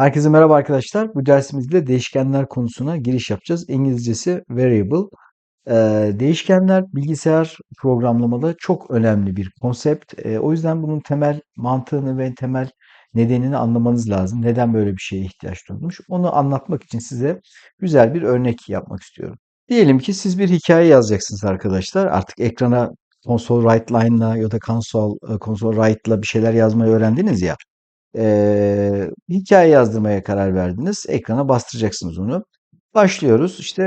Herkese merhaba arkadaşlar. Bu dersimizde değişkenler konusuna giriş yapacağız. İngilizcesi variable. Ee, değişkenler bilgisayar programlamada çok önemli bir konsept. Ee, o yüzden bunun temel mantığını ve temel nedenini anlamanız lazım. Neden böyle bir şeye ihtiyaç duyulmuş? Onu anlatmak için size güzel bir örnek yapmak istiyorum. Diyelim ki siz bir hikaye yazacaksınız arkadaşlar. Artık ekrana console write line'la ya da console, console write'la bir şeyler yazmayı öğrendiniz ya. Eee, hikaye yazdırmaya karar verdiniz. Ekrana bastıracaksınız onu. Başlıyoruz. İşte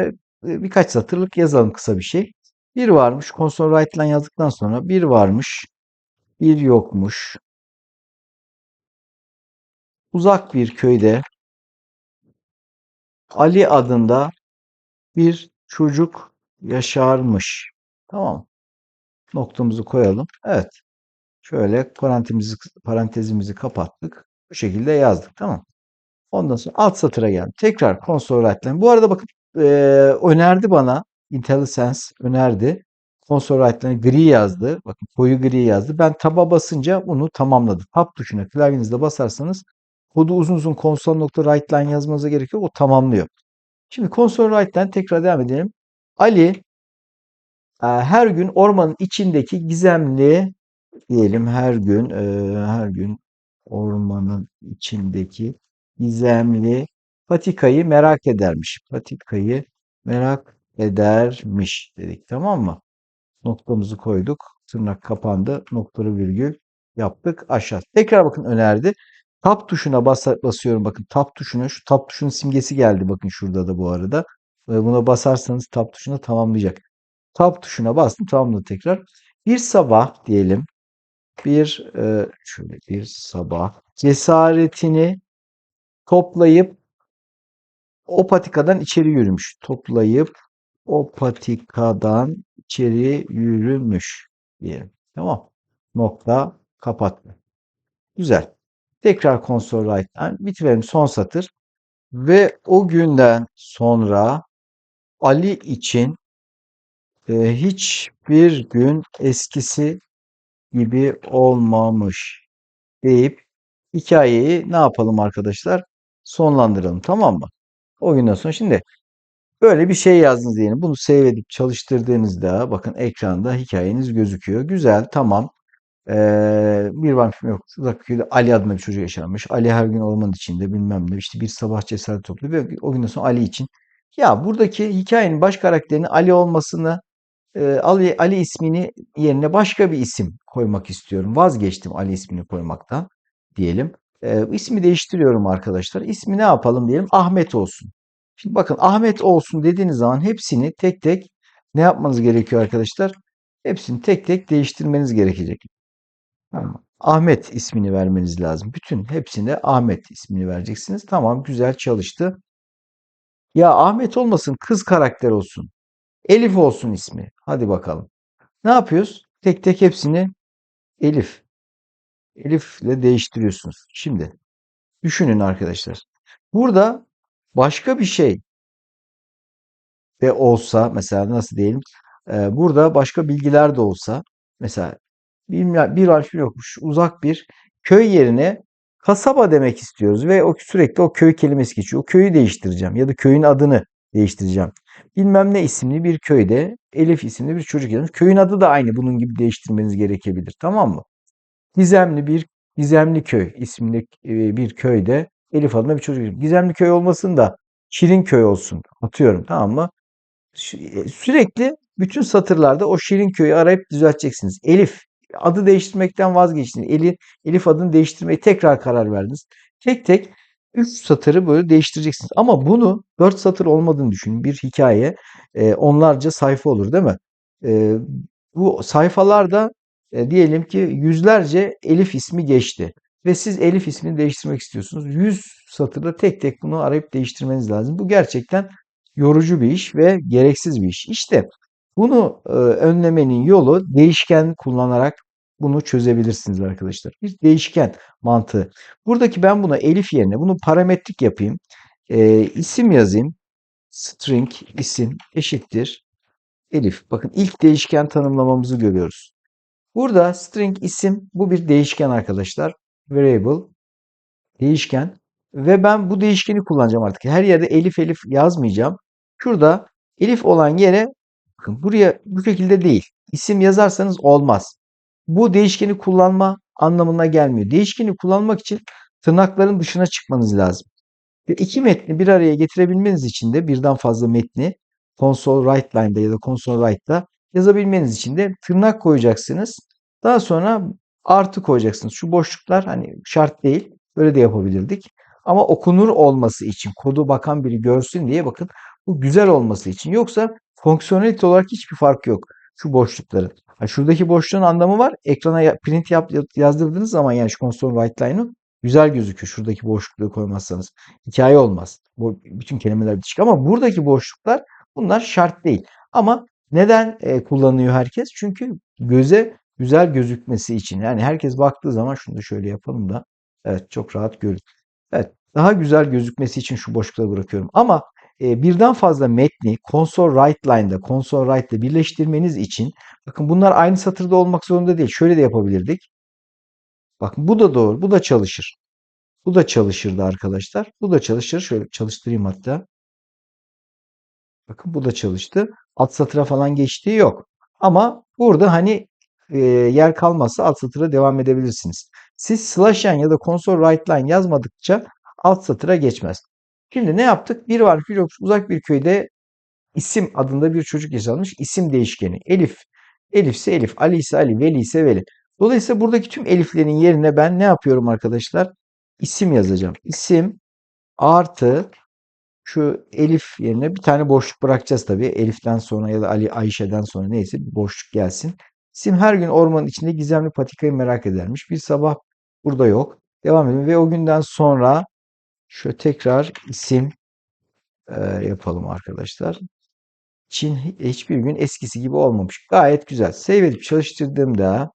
e, birkaç satırlık yazalım kısa bir şey. Bir varmış. Console write'lan yazdıktan sonra bir varmış. Bir yokmuş. Uzak bir köyde Ali adında bir çocuk yaşarmış. Tamam. Noktamızı koyalım. Evet. Şöyle parantezimizi, parantezimizi kapattık. Bu şekilde yazdık. Tamam. Ondan sonra alt satıra geldim. Tekrar console write'layın. Bu arada bakın e, önerdi bana. IntelliSense önerdi. Console write'layın gri yazdı. Bakın koyu gri yazdı. Ben taba basınca bunu tamamladım. Tab tuşuna klavyenizde basarsanız kodu uzun uzun console.writeline yazmanıza gerek yok. O tamamlıyor. Şimdi console tekrar devam edelim. Ali her gün ormanın içindeki gizemli diyelim her gün e, her gün ormanın içindeki gizemli patikayı merak edermiş. Patikayı merak edermiş dedik tamam mı? Noktamızı koyduk. Tırnak kapandı. Noktalı virgül yaptık aşağı. Tekrar bakın önerdi. Tab tuşuna bas basıyorum. Bakın tab tuşuna. Şu tab tuşunun simgesi geldi. Bakın şurada da bu arada. Ve buna basarsanız tab tuşuna tamamlayacak. Tab tuşuna bastım. Tamamladı tekrar. Bir sabah diyelim. Bir e, şöyle bir sabah cesaretini toplayıp o patikadan içeri yürümüş. Toplayıp o patikadan içeri yürümüş diyelim. Tamam. Nokta kapattı. Güzel. Tekrar console write'den bitirelim son satır. Ve o günden sonra Ali için e, hiçbir gün eskisi gibi olmamış deyip hikayeyi ne yapalım arkadaşlar? Sonlandıralım tamam mı? O günden sonra şimdi böyle bir şey yazdınız diyelim. Bunu save edip çalıştırdığınızda bakın ekranda hikayeniz gözüküyor. Güzel tamam. Ee, bir film yok. Uzak Ali adında bir çocuk yaşarmış. Ali her gün ormanın içinde bilmem ne. İşte bir sabah cesaret topluyor ve o günden sonra Ali için. Ya buradaki hikayenin baş karakterinin Ali olmasını Ali, Ali ismini yerine başka bir isim koymak istiyorum. Vazgeçtim Ali ismini koymaktan diyelim. E, ismi değiştiriyorum arkadaşlar. İsmi ne yapalım diyelim? Ahmet olsun. Şimdi bakın Ahmet olsun dediğiniz zaman hepsini tek tek ne yapmanız gerekiyor arkadaşlar? Hepsini tek tek değiştirmeniz gerekecek. Ahmet ismini vermeniz lazım. Bütün hepsine Ahmet ismini vereceksiniz. Tamam güzel çalıştı. Ya Ahmet olmasın kız karakter olsun. Elif olsun ismi. Hadi bakalım. Ne yapıyoruz? Tek tek hepsini Elif. Elif'le değiştiriyorsunuz. Şimdi düşünün arkadaşlar. Burada başka bir şey de olsa mesela nasıl diyelim e, burada başka bilgiler de olsa mesela bir, bir harf yokmuş uzak bir köy yerine kasaba demek istiyoruz ve o sürekli o köy kelimesi geçiyor. O köyü değiştireceğim ya da köyün adını değiştireceğim. Bilmem ne isimli bir köyde Elif isimli bir çocuk yazmış. Köyün adı da aynı bunun gibi değiştirmeniz gerekebilir. Tamam mı? Gizemli bir Gizemli köy isimli e, bir köyde Elif adında bir çocuk. Gizemli köy olmasın da Şirin köy olsun. Atıyorum tamam mı? E, sürekli bütün satırlarda o Şirin köyü arayıp düzelteceksiniz. Elif adı değiştirmekten vazgeçtiniz. Elif, Elif adını değiştirmeye tekrar karar verdiniz. Tek tek 3 satırı böyle değiştireceksiniz. Ama bunu 4 satır olmadığını düşünün. Bir hikaye e, onlarca sayfa olur değil mi? E, bu sayfalarda e, diyelim ki yüzlerce Elif ismi geçti. Ve siz Elif ismini değiştirmek istiyorsunuz. 100 satırda tek tek bunu arayıp değiştirmeniz lazım. Bu gerçekten yorucu bir iş ve gereksiz bir iş. İşte bunu e, önlemenin yolu değişken kullanarak bunu çözebilirsiniz arkadaşlar. Bir değişken mantığı. Buradaki ben buna elif yerine bunu parametrik yapayım. E, isim yazayım. String isim eşittir. Elif. Bakın ilk değişken tanımlamamızı görüyoruz. Burada string isim bu bir değişken arkadaşlar. Variable değişken. Ve ben bu değişkeni kullanacağım artık. Her yerde elif elif yazmayacağım. Şurada elif olan yere bakın buraya bu şekilde değil. İsim yazarsanız olmaz. Bu değişkeni kullanma anlamına gelmiyor. Değişkeni kullanmak için tırnakların dışına çıkmanız lazım. İki metni bir araya getirebilmeniz için de birden fazla metni console write line'da ya da console write'da yazabilmeniz için de tırnak koyacaksınız. Daha sonra artı koyacaksınız. Şu boşluklar hani şart değil. Böyle de yapabilirdik. Ama okunur olması için, kodu bakan biri görsün diye bakın bu güzel olması için. Yoksa fonksiyonelite olarak hiçbir fark yok şu boşlukların. Ha, şuradaki boşluğun anlamı var. Ekrana print yap, yazdırdığınız zaman yani şu console write line'ı güzel gözüküyor. Şuradaki boşlukları koymazsanız. Hikaye olmaz. Bu bütün kelimeler bitişik. Ama buradaki boşluklar bunlar şart değil. Ama neden e, kullanıyor herkes? Çünkü göze güzel gözükmesi için. Yani herkes baktığı zaman şunu da şöyle yapalım da. Evet çok rahat görün. Evet daha güzel gözükmesi için şu boşlukları bırakıyorum. Ama birden fazla metni console write line'da, console write'da birleştirmeniz için bakın bunlar aynı satırda olmak zorunda değil. Şöyle de yapabilirdik. Bakın bu da doğru. Bu da çalışır. Bu da çalışırdı arkadaşlar. Bu da çalışır. Şöyle çalıştırayım hatta. Bakın bu da çalıştı. Alt satıra falan geçtiği yok. Ama burada hani e, yer kalmazsa alt satıra devam edebilirsiniz. Siz slash n ya da console write line yazmadıkça alt satıra geçmez. Şimdi ne yaptık? Bir var bir yok uzak bir köyde isim adında bir çocuk yaşanmış. İsim değişkeni. Elif. Elif ise Elif. Ali ise Ali. Veli ise Veli. Dolayısıyla buradaki tüm eliflerin yerine ben ne yapıyorum arkadaşlar? İsim yazacağım. İsim artı şu Elif yerine bir tane boşluk bırakacağız tabii. Elif'ten sonra ya da Ali Ayşe'den sonra neyse bir boşluk gelsin. Sim her gün ormanın içinde gizemli patikayı merak edermiş. Bir sabah burada yok. Devam edelim ve o günden sonra şöyle tekrar isim e, yapalım arkadaşlar. Çin hiçbir gün eskisi gibi olmamış. Gayet güzel. Save edip çalıştırdığımda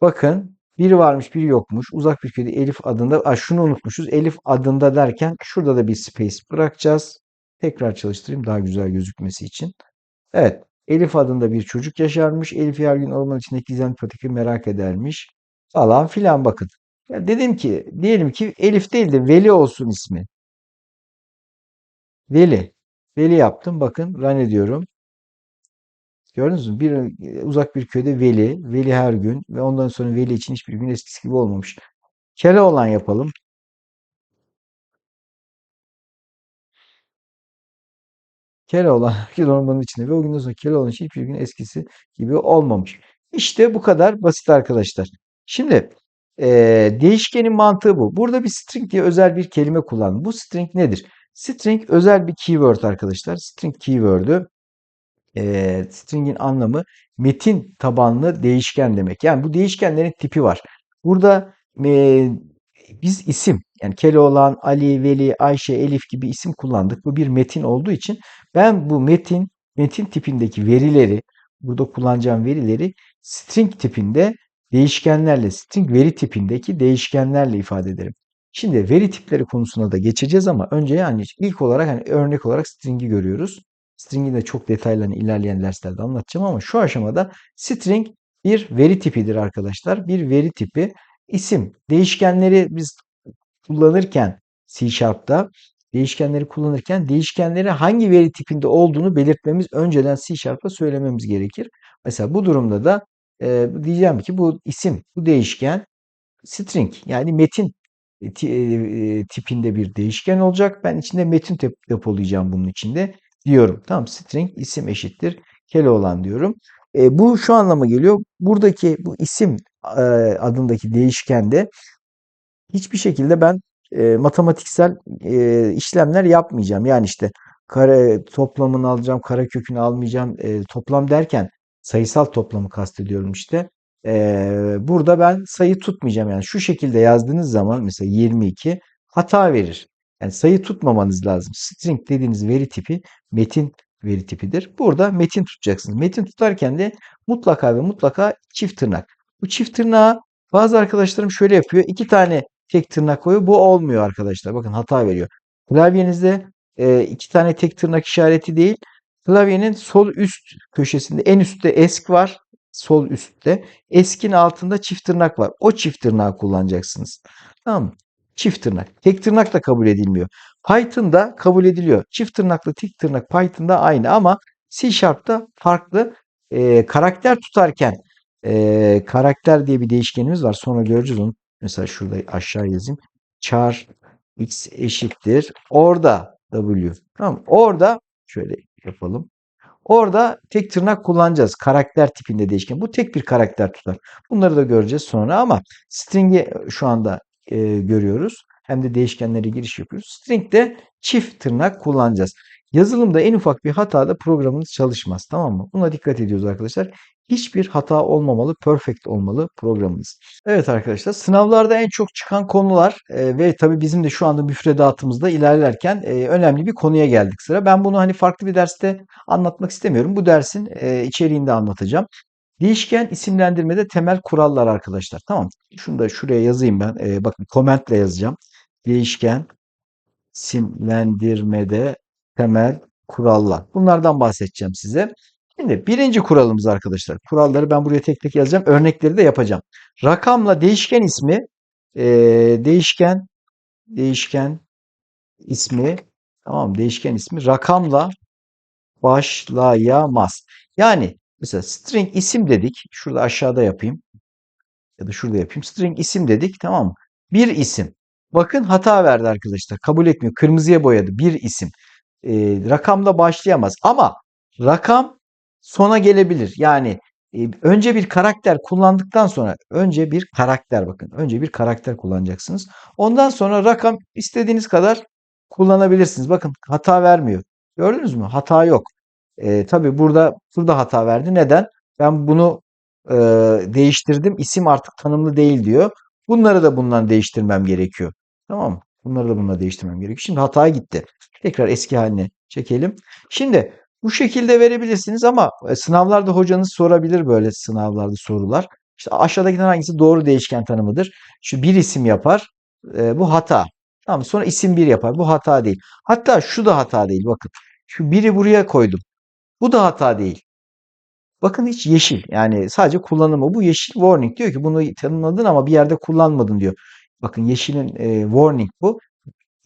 bakın biri varmış biri yokmuş. Uzak bir köyde Elif adında. Aa, şunu unutmuşuz. Elif adında derken şurada da bir space bırakacağız. Tekrar çalıştırayım daha güzel gözükmesi için. Evet. Elif adında bir çocuk yaşarmış. Elif her gün orman içindeki gizemli patikayı merak edermiş. Falan filan bakın. Ya dedim ki diyelim ki Elif değil de Veli olsun ismi. Veli. Veli yaptım. Bakın run ediyorum. Gördünüz mü? Bir uzak bir köyde Veli, Veli her gün ve ondan sonra Veli için hiçbir gün eskisi gibi olmamış. Keloğlan yapalım. Keloğlan herkes ormanın içinde ve o günden sonra Keloğlan için hiçbir gün eskisi gibi olmamış. İşte bu kadar basit arkadaşlar. Şimdi eee, değişkenin mantığı bu. Burada bir string diye özel bir kelime kullandım. Bu string nedir? String özel bir keyword arkadaşlar. String keyword'ü e, string'in anlamı metin tabanlı değişken demek. Yani bu değişkenlerin tipi var. Burada e, biz isim yani Keloğlan, Ali, Veli, Ayşe, Elif gibi isim kullandık. Bu bir metin olduğu için ben bu metin metin tipindeki verileri burada kullanacağım verileri string tipinde değişkenlerle string veri tipindeki değişkenlerle ifade ederim. Şimdi veri tipleri konusuna da geçeceğiz ama önce yani ilk olarak hani örnek olarak string'i görüyoruz. String'in de çok detaylarını ilerleyen derslerde anlatacağım ama şu aşamada string bir veri tipidir arkadaşlar. Bir veri tipi isim. Değişkenleri biz kullanırken C Sharp'ta değişkenleri kullanırken değişkenleri hangi veri tipinde olduğunu belirtmemiz önceden C Sharp'a söylememiz gerekir. Mesela bu durumda da e, diyeceğim ki bu isim, bu değişken string yani metin tipinde bir değişken olacak. Ben içinde metin depolayacağım bunun içinde diyorum. Tamam string isim eşittir Keloğlan diyorum. E, bu şu anlama geliyor. Buradaki bu isim e, adındaki değişkende hiçbir şekilde ben e, matematiksel e, işlemler yapmayacağım. Yani işte kare toplamını alacağım, kare kökünü almayacağım. E, toplam derken sayısal toplamı kastediyorum işte. E, burada ben sayı tutmayacağım. Yani şu şekilde yazdığınız zaman mesela 22 hata verir. Yani sayı tutmamanız lazım. String dediğiniz veri tipi metin veri tipidir. Burada metin tutacaksınız. Metin tutarken de mutlaka ve mutlaka çift tırnak. Bu çift tırnağı bazı arkadaşlarım şöyle yapıyor. İki tane tek tırnak koyuyor. Bu olmuyor arkadaşlar. Bakın hata veriyor. Klavyenizde e, iki tane tek tırnak işareti değil. Klavyenin sol üst köşesinde en üstte esk var. Sol üstte. Eskin altında çift tırnak var. O çift tırnağı kullanacaksınız. Tamam mı? çift tırnak. Tek tırnak da kabul edilmiyor. Python'da kabul ediliyor. Çift tırnakla tek tırnak Python'da aynı ama C Sharp'ta farklı. Ee, karakter tutarken ee, karakter diye bir değişkenimiz var. Sonra göreceğiz onu. Mesela şurada aşağı yazayım. Char x eşittir. Orada w. Tamam. Orada şöyle yapalım. Orada tek tırnak kullanacağız. Karakter tipinde değişken. Bu tek bir karakter tutar. Bunları da göreceğiz sonra ama string'i şu anda e, görüyoruz. Hem de değişkenlere giriş yapıyoruz. String'de çift tırnak kullanacağız. Yazılımda en ufak bir hatada programınız çalışmaz. Tamam mı? Buna dikkat ediyoruz arkadaşlar. Hiçbir hata olmamalı, perfect olmalı programınız. Evet arkadaşlar, sınavlarda en çok çıkan konular e, ve tabii bizim de şu anda müfredatımızda ilerlerken e, önemli bir konuya geldik sıra. Ben bunu hani farklı bir derste anlatmak istemiyorum. Bu dersin e, içeriğinde anlatacağım. Değişken isimlendirmede temel kurallar arkadaşlar. Tamam. Şunu da şuraya yazayım ben. E, bakın komentle yazacağım. Değişken isimlendirmede temel kurallar. Bunlardan bahsedeceğim size. Şimdi birinci kuralımız arkadaşlar. Kuralları ben buraya tek tek yazacağım. Örnekleri de yapacağım. Rakamla değişken ismi e, değişken değişken ismi tamam? Değişken ismi rakamla başlayamaz. Yani mesela string isim dedik. Şurada aşağıda yapayım. Ya da şurada yapayım. String isim dedik. Tamam mı? Bir isim. Bakın hata verdi arkadaşlar. Kabul etmiyor. Kırmızıya boyadı. Bir isim. E, rakamla başlayamaz. Ama rakam sona gelebilir. Yani e, önce bir karakter kullandıktan sonra önce bir karakter bakın. Önce bir karakter kullanacaksınız. Ondan sonra rakam istediğiniz kadar kullanabilirsiniz. Bakın hata vermiyor. Gördünüz mü? Hata yok. E, tabii burada burada hata verdi. Neden? Ben bunu e, değiştirdim. İsim artık tanımlı değil diyor. Bunları da bundan değiştirmem gerekiyor. Tamam mı? Bunları da bununla değiştirmem gerekiyor. Şimdi hata gitti. Tekrar eski haline çekelim. Şimdi bu şekilde verebilirsiniz ama e, sınavlarda hocanız sorabilir böyle sınavlarda sorular. İşte aşağıdakilerden hangisi doğru değişken tanımıdır? Şu bir isim yapar. E, bu hata. Tamam sonra isim bir yapar. Bu hata değil. Hatta şu da hata değil. Bakın. Şu biri buraya koydum. Bu da hata değil. Bakın hiç yeşil. Yani sadece kullanımı. Bu yeşil warning diyor ki bunu tanımladın ama bir yerde kullanmadın diyor. Bakın yeşilin e, warning bu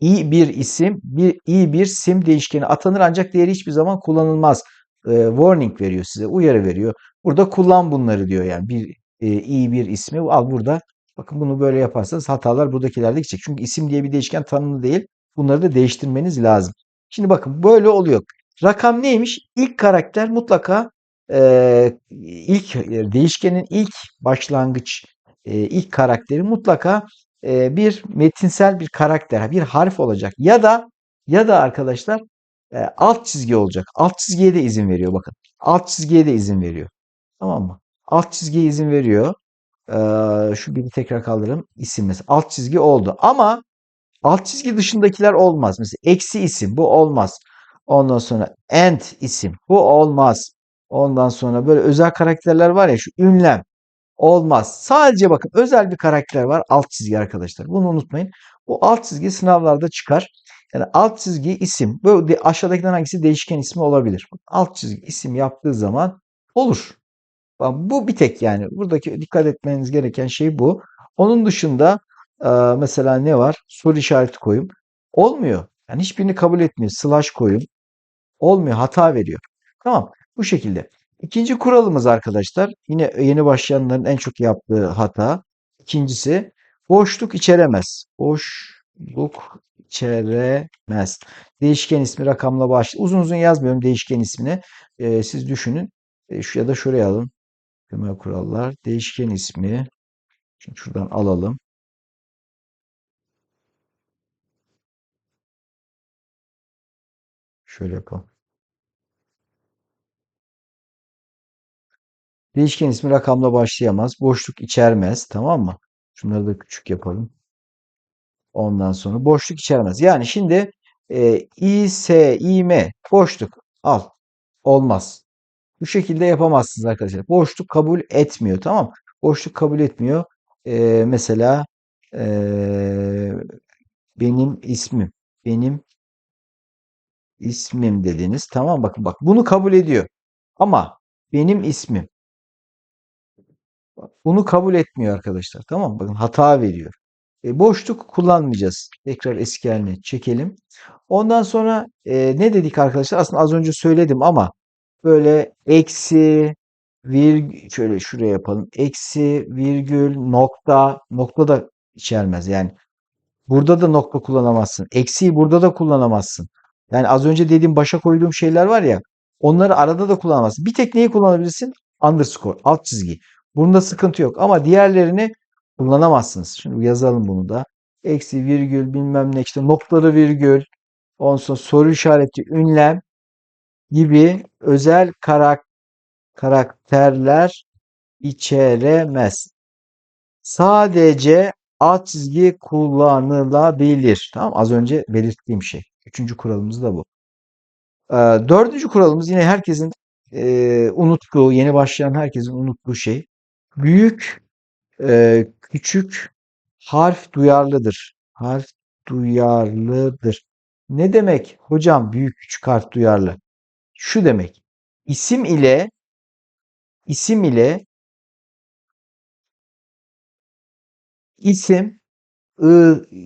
i bir isim, bir i bir sim değişkeni atanır ancak değeri hiçbir zaman kullanılmaz. E, warning veriyor size, uyarı veriyor. Burada kullan bunları diyor yani bir e, i bir ismi al burada. Bakın bunu böyle yaparsanız hatalar buradakilerde gidecek. Çünkü isim diye bir değişken tanımlı değil. Bunları da değiştirmeniz lazım. Şimdi bakın böyle oluyor. Rakam neymiş? İlk karakter mutlaka e, ilk değişkenin ilk başlangıç e, ilk karakteri mutlaka bir metinsel bir karakter, bir harf olacak. Ya da ya da arkadaşlar alt çizgi olacak. Alt çizgiye de izin veriyor bakın. Alt çizgiye de izin veriyor. Tamam mı? Alt çizgiye izin veriyor. Şu bir tekrar kaldıralım. İsim. Alt çizgi oldu. Ama alt çizgi dışındakiler olmaz. Mesela eksi isim bu olmaz. Ondan sonra and isim bu olmaz. Ondan sonra böyle özel karakterler var ya şu ünlem olmaz. Sadece bakın özel bir karakter var alt çizgi arkadaşlar. Bunu unutmayın. Bu alt çizgi sınavlarda çıkar. Yani alt çizgi isim. Bu aşağıdakilerden hangisi değişken ismi olabilir? Alt çizgi isim yaptığı zaman olur. Bu bir tek yani. Buradaki dikkat etmeniz gereken şey bu. Onun dışında mesela ne var? Soru işareti koyayım. Olmuyor. Yani hiçbirini kabul etmiyor. Slash koyayım. Olmuyor. Hata veriyor. Tamam. Bu şekilde. İkinci kuralımız arkadaşlar. Yine yeni başlayanların en çok yaptığı hata. İkincisi boşluk içeremez. Boşluk içeremez. Değişken ismi rakamla başlıyor. Uzun uzun yazmıyorum değişken ismini. Ee, siz düşünün. E, şu ya da şuraya alın. Temel kurallar. Değişken ismi. Şimdi şuradan alalım. Şöyle yapalım. Değişken ismi rakamla başlayamaz. Boşluk içermez. Tamam mı? Şunları da küçük yapalım. Ondan sonra boşluk içermez. Yani şimdi e, i, s, i, m boşluk al. Olmaz. Bu şekilde yapamazsınız arkadaşlar. Boşluk kabul etmiyor. Tamam Boşluk kabul etmiyor. E, mesela e, benim ismim. Benim ismim dediniz. Tamam bakın bak bunu kabul ediyor. Ama benim ismim bunu kabul etmiyor arkadaşlar. Tamam mı? Bakın hata veriyor. E, boşluk kullanmayacağız. Tekrar eski haline çekelim. Ondan sonra e, ne dedik arkadaşlar? Aslında az önce söyledim ama böyle eksi, virgül, şöyle şuraya yapalım. Eksi, virgül, nokta, nokta da içermez. Yani burada da nokta kullanamazsın. Eksiği burada da kullanamazsın. Yani az önce dediğim başa koyduğum şeyler var ya onları arada da kullanamazsın. Bir tek neyi kullanabilirsin? Underscore, alt çizgi. Bunda sıkıntı yok ama diğerlerini kullanamazsınız. Şimdi yazalım bunu da. Eksi, virgül, bilmem ne işte noktalı virgül, ondan soru işareti, ünlem gibi özel karak karakterler içeremez. Sadece alt çizgi kullanılabilir. Tamam Az önce belirttiğim şey. Üçüncü kuralımız da bu. Ee, dördüncü kuralımız yine herkesin e, unuttuğu, yeni başlayan herkesin unuttuğu şey. Büyük, e, küçük harf duyarlıdır. Harf duyarlıdır. Ne demek hocam büyük küçük harf duyarlı? Şu demek. İsim ile isim ile isim I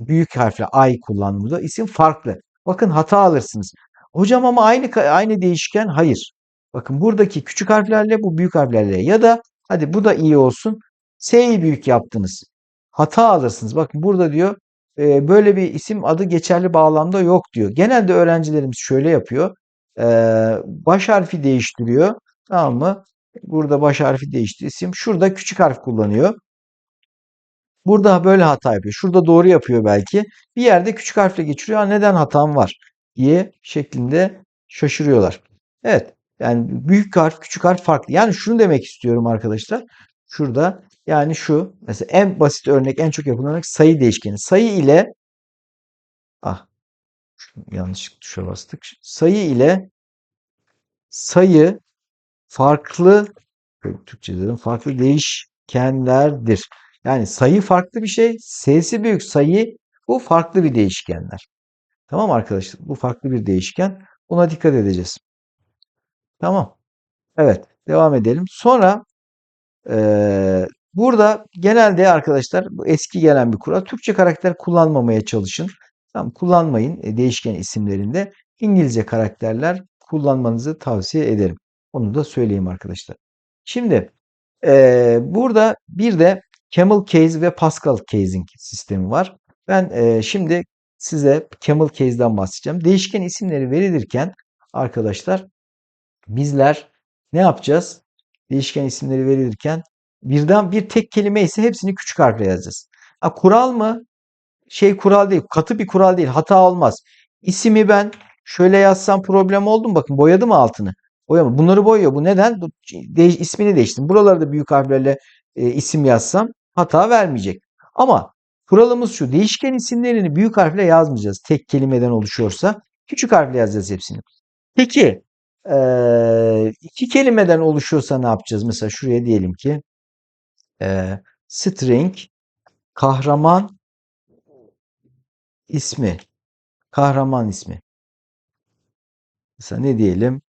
büyük harfle I kullanımında isim farklı. Bakın hata alırsınız. Hocam ama aynı aynı değişken hayır. Bakın buradaki küçük harflerle bu büyük harflerle ya da hadi bu da iyi olsun. S'yi büyük yaptınız. Hata alırsınız. Bakın burada diyor e, böyle bir isim adı geçerli bağlamda yok diyor. Genelde öğrencilerimiz şöyle yapıyor. E, baş harfi değiştiriyor. Tamam mı? Burada baş harfi değişti isim. Şurada küçük harf kullanıyor. Burada böyle hata yapıyor. Şurada doğru yapıyor belki. Bir yerde küçük harfle geçiriyor. Neden hatam var diye şeklinde şaşırıyorlar. Evet. Yani büyük harf, küçük harf farklı. Yani şunu demek istiyorum arkadaşlar. Şurada yani şu mesela en basit örnek, en çok yapılan sayı değişkeni. Sayı ile ah yanlış tuşa bastık. Sayı ile sayı farklı Türkçe dedim farklı değişkenlerdir. Yani sayı farklı bir şey. S'si büyük sayı bu farklı bir değişkenler. Tamam arkadaşlar? Bu farklı bir değişken. Buna dikkat edeceğiz. Tamam. Evet. Devam edelim. Sonra ee, burada genelde arkadaşlar bu eski gelen bir kural. Türkçe karakter kullanmamaya çalışın. Tamam, kullanmayın e, değişken isimlerinde. İngilizce karakterler kullanmanızı tavsiye ederim. Onu da söyleyeyim arkadaşlar. Şimdi ee, burada bir de Camel Case ve Pascal Casing sistemi var. Ben e, şimdi size Camel Case'den bahsedeceğim. Değişken isimleri verilirken arkadaşlar bizler ne yapacağız? Değişken isimleri verilirken birden bir tek kelime ise hepsini küçük harfle yazacağız. Ha, kural mı? Şey kural değil. Katı bir kural değil. Hata olmaz. İsimi ben şöyle yazsam problem oldu mu? Bakın boyadım altını. Boyama. Bunları boyuyor. Bu neden? De, ismini değiştirdim. Buraları da büyük harflerle e, isim yazsam hata vermeyecek. Ama kuralımız şu. Değişken isimlerini büyük harfle yazmayacağız. Tek kelimeden oluşuyorsa küçük harfle yazacağız hepsini. Peki e, iki kelimeden oluşuyorsa ne yapacağız? Mesela şuraya diyelim ki e, string kahraman ismi. Kahraman ismi. Mesela ne diyelim?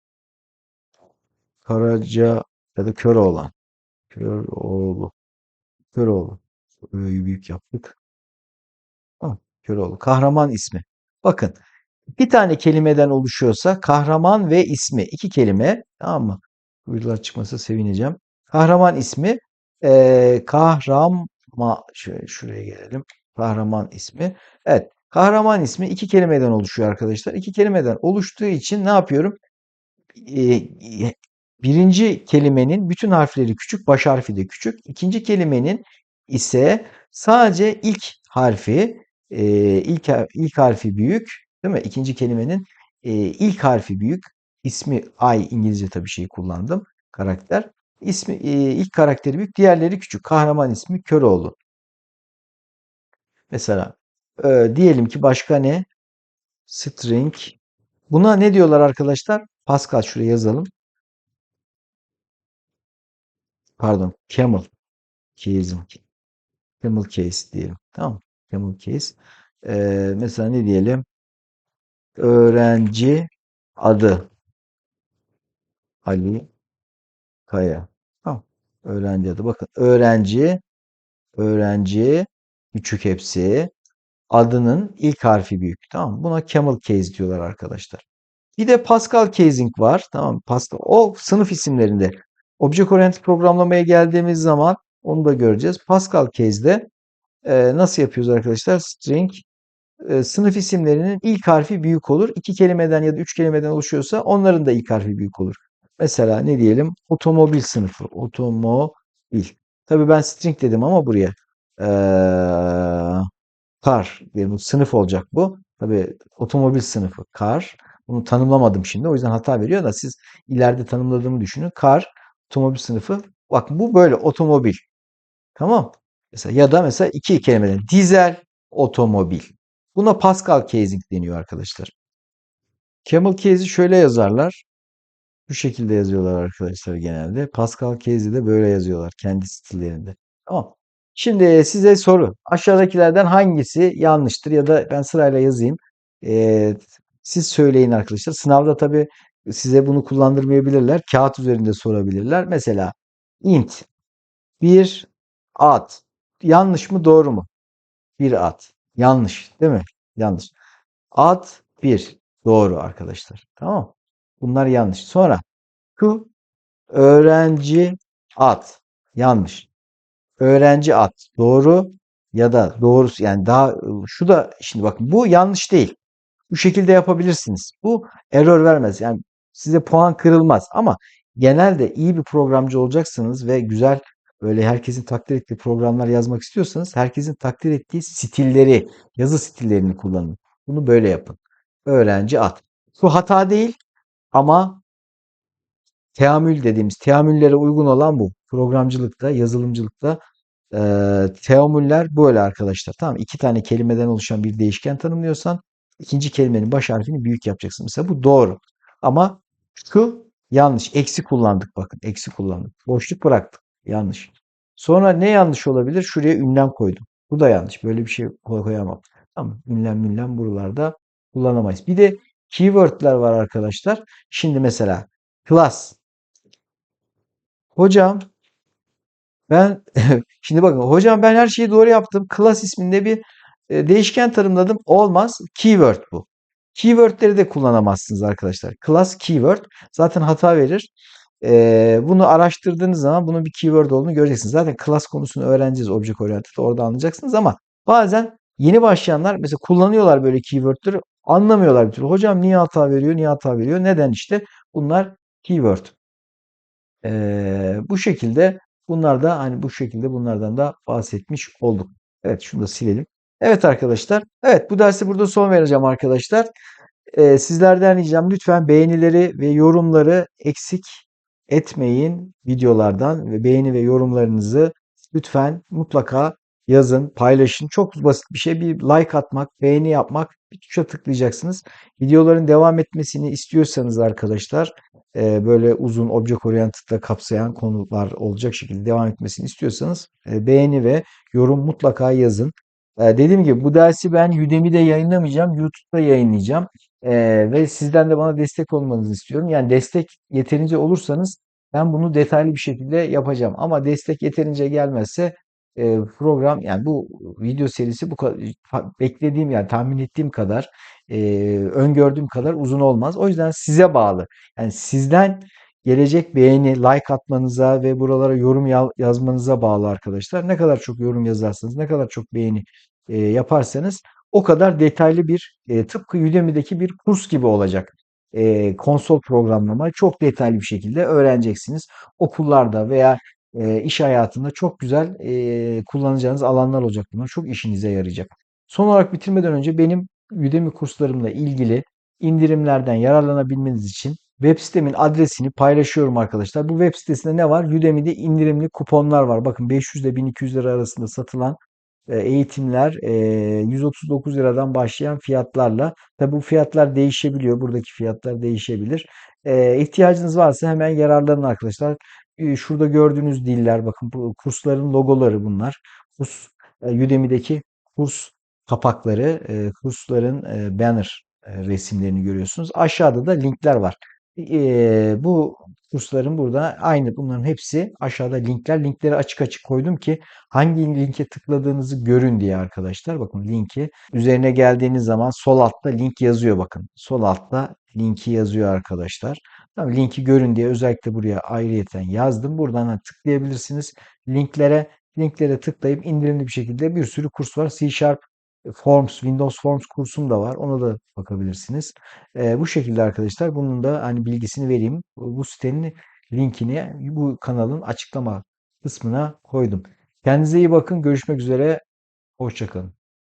Karaca ya da Köroğlan. Köroğlu. Köroğlu. Ö'yü büyük yaptık. Tamam. Köroğlu. Kahraman ismi. Bakın bir tane kelimeden oluşuyorsa kahraman ve ismi. iki kelime. Tamam mı? Buyurlar çıkmasa sevineceğim. Kahraman ismi. Ee, kahraman şöyle şuraya gelelim. Kahraman ismi. Evet. Kahraman ismi iki kelimeden oluşuyor arkadaşlar. İki kelimeden oluştuğu için ne yapıyorum? Ee, birinci kelimenin bütün harfleri küçük, baş harfi de küçük. İkinci kelimenin ise sadece ilk harfi, e, ilk ilk harfi büyük, değil mi? İkinci kelimenin e, ilk harfi büyük. İsmi Ay İngilizce tabii şeyi kullandım. Karakter. İsmi e, ilk karakteri büyük, diğerleri küçük. Kahraman ismi Köroğlu. Mesela e, diyelim ki başka ne? String. Buna ne diyorlar arkadaşlar? Pascal şuraya yazalım. Pardon. Camel. Case'im. Camel case diyelim. Tamam. Camel case. Ee, mesela ne diyelim? Öğrenci adı. Ali Kaya. Tamam. Öğrenci adı. Bakın öğrenci öğrenci küçük hepsi. Adının ilk harfi büyük. Tamam Buna camel case diyorlar arkadaşlar. Bir de Pascal casing var. Tamam Pascal. O sınıf isimlerinde. Object Oriented programlamaya geldiğimiz zaman onu da göreceğiz. Pascal case'de e, nasıl yapıyoruz arkadaşlar? String sınıf isimlerinin ilk harfi büyük olur. İki kelimeden ya da üç kelimeden oluşuyorsa onların da ilk harfi büyük olur. Mesela ne diyelim? Otomobil sınıfı. Otomobil. Tabii ben string dedim ama buraya. Ee, car diyelim. Sınıf olacak bu. Tabii otomobil sınıfı. Car. Bunu tanımlamadım şimdi. O yüzden hata veriyor da siz ileride tanımladığımı düşünün. Car, otomobil sınıfı. Bak bu böyle otomobil. Tamam. Mesela ya da mesela iki kelimeden dizel otomobil. Buna Pascal casing deniyor arkadaşlar. Camel case'i şöyle yazarlar. Bu şekilde yazıyorlar arkadaşlar genelde. Pascal case'i de böyle yazıyorlar kendi stillerinde. Tamam. Şimdi size soru. Aşağıdakilerden hangisi yanlıştır ya da ben sırayla yazayım. Ee, siz söyleyin arkadaşlar. Sınavda tabii size bunu kullandırmayabilirler. Kağıt üzerinde sorabilirler. Mesela int bir at. Yanlış mı doğru mu? Bir at. Yanlış değil mi? Yanlış. At bir. Doğru arkadaşlar. Tamam. Bunlar yanlış. Sonra şu öğrenci at. Yanlış. Öğrenci at. Doğru ya da doğrusu yani daha şu da şimdi bakın bu yanlış değil. Bu şekilde yapabilirsiniz. Bu error vermez. Yani size puan kırılmaz ama genelde iyi bir programcı olacaksınız ve güzel böyle herkesin takdir ettiği programlar yazmak istiyorsanız herkesin takdir ettiği stilleri, yazı stillerini kullanın. Bunu böyle yapın. Öğrenci at. Bu hata değil ama teamül dediğimiz teamüllere uygun olan bu. Programcılıkta, yazılımcılıkta e, teamüller böyle arkadaşlar. Tamam iki tane kelimeden oluşan bir değişken tanımlıyorsan ikinci kelimenin baş harfini büyük yapacaksın. Mesela bu doğru. Ama şu yanlış. Eksi kullandık bakın. Eksi kullandık. Boşluk bıraktık. Yanlış. Sonra ne yanlış olabilir? Şuraya ünlem koydum. Bu da yanlış. Böyle bir şey koyamam. Tamam. Ünlem ünlem buralarda kullanamayız. Bir de keywordler var arkadaşlar. Şimdi mesela class. Hocam ben şimdi bakın hocam ben her şeyi doğru yaptım. Class isminde bir e, değişken tanımladım. Olmaz. Keyword bu. Keywordleri de kullanamazsınız arkadaşlar. Class keyword zaten hata verir. Ee, bunu araştırdığınız zaman bunun bir keyword olduğunu göreceksiniz. Zaten class konusunu öğreneceğiz Object Oriented. Orada anlayacaksınız ama bazen yeni başlayanlar mesela kullanıyorlar böyle keywordleri anlamıyorlar bir türlü. Hocam niye hata veriyor, niye hata veriyor? Neden işte? Bunlar keyword. Ee, bu şekilde bunlar da hani bu şekilde bunlardan da bahsetmiş olduk. Evet şunu da silelim. Evet arkadaşlar. Evet bu dersi burada son vereceğim arkadaşlar. Ee, sizlerden ricam lütfen beğenileri ve yorumları eksik etmeyin videolardan ve beğeni ve yorumlarınızı lütfen mutlaka yazın, paylaşın. Çok basit bir şey. Bir like atmak, beğeni yapmak, bir tuşa tıklayacaksınız. Videoların devam etmesini istiyorsanız arkadaşlar böyle uzun Object Oriented'la kapsayan konular olacak şekilde devam etmesini istiyorsanız beğeni ve yorum mutlaka yazın. E, dediğim gibi bu dersi ben Udemy'de yayınlamayacağım, YouTube'da yayınlayacağım. Ee, ve sizden de bana destek olmanızı istiyorum. Yani destek yeterince olursanız ben bunu detaylı bir şekilde yapacağım. Ama destek yeterince gelmezse e, program yani bu video serisi bu beklediğim yani tahmin ettiğim kadar e, öngördüğüm kadar uzun olmaz. O yüzden size bağlı. Yani sizden gelecek beğeni, like atmanıza ve buralara yorum yazmanıza bağlı arkadaşlar. Ne kadar çok yorum yazarsanız, ne kadar çok beğeni e, yaparsanız o kadar detaylı bir e, tıpkı Udemy'deki bir kurs gibi olacak. E, konsol programlama çok detaylı bir şekilde öğreneceksiniz. Okullarda veya e, iş hayatında çok güzel kullanacağınız alanlar olacak bunlar. Çok işinize yarayacak. Son olarak bitirmeden önce benim Udemy kurslarımla ilgili indirimlerden yararlanabilmeniz için web sitemin adresini paylaşıyorum arkadaşlar. Bu web sitesinde ne var? Udemy'de indirimli kuponlar var. Bakın 500 ile 1200 lira arasında satılan e, eğitimler 139 e, liradan başlayan fiyatlarla. Tabi bu fiyatlar değişebiliyor. Buradaki fiyatlar değişebilir. E, ihtiyacınız varsa hemen yararlanın arkadaşlar. Şurada gördüğünüz diller bakın bu kursların logoları bunlar. Kurs Udemy'deki kurs kapakları, kursların banner resimlerini görüyorsunuz. Aşağıda da linkler var. Bu kursların burada aynı bunların hepsi aşağıda linkler. Linkleri açık açık koydum ki hangi linke tıkladığınızı görün diye arkadaşlar. Bakın linki üzerine geldiğiniz zaman sol altta link yazıyor bakın. Sol altta linki yazıyor arkadaşlar. Tamam, linki görün diye özellikle buraya ayrıyeten yazdım. Buradan da tıklayabilirsiniz. Linklere linklere tıklayıp indirimli bir şekilde bir sürü kurs var. C Sharp Forms, Windows Forms kursum da var. Ona da bakabilirsiniz. Ee, bu şekilde arkadaşlar bunun da hani bilgisini vereyim. Bu sitenin linkini bu kanalın açıklama kısmına koydum. Kendinize iyi bakın. Görüşmek üzere. Hoşçakalın.